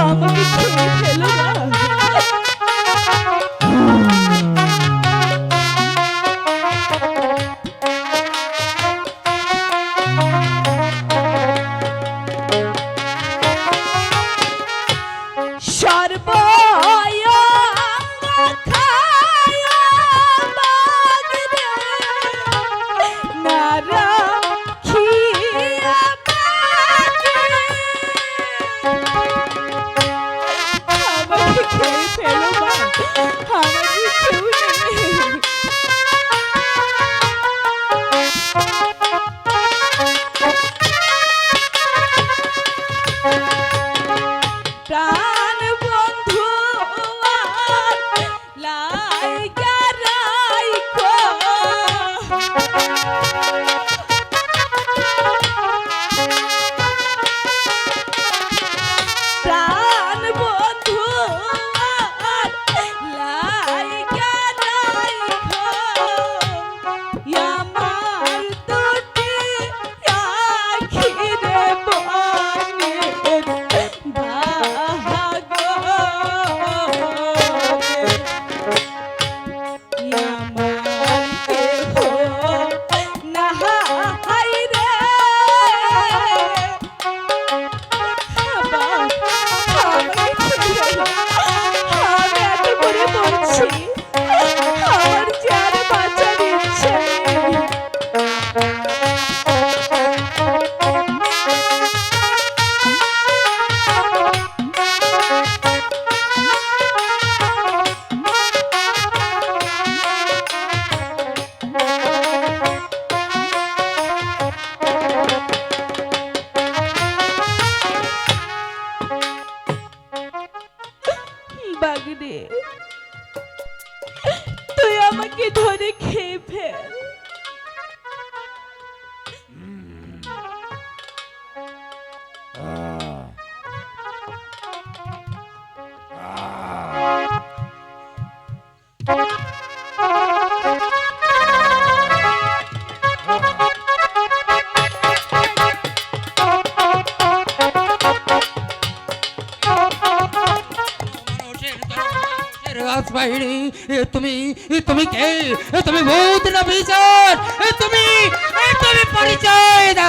আমার ভাগ্নে তুই আমাকে ধরে খেয়ে ফেল রাজ বাহিনী, এ তুমি এ তুমি কে? এ তুমি ভূত না বিচার? এ তুমি এ তুমি পরিচয় দা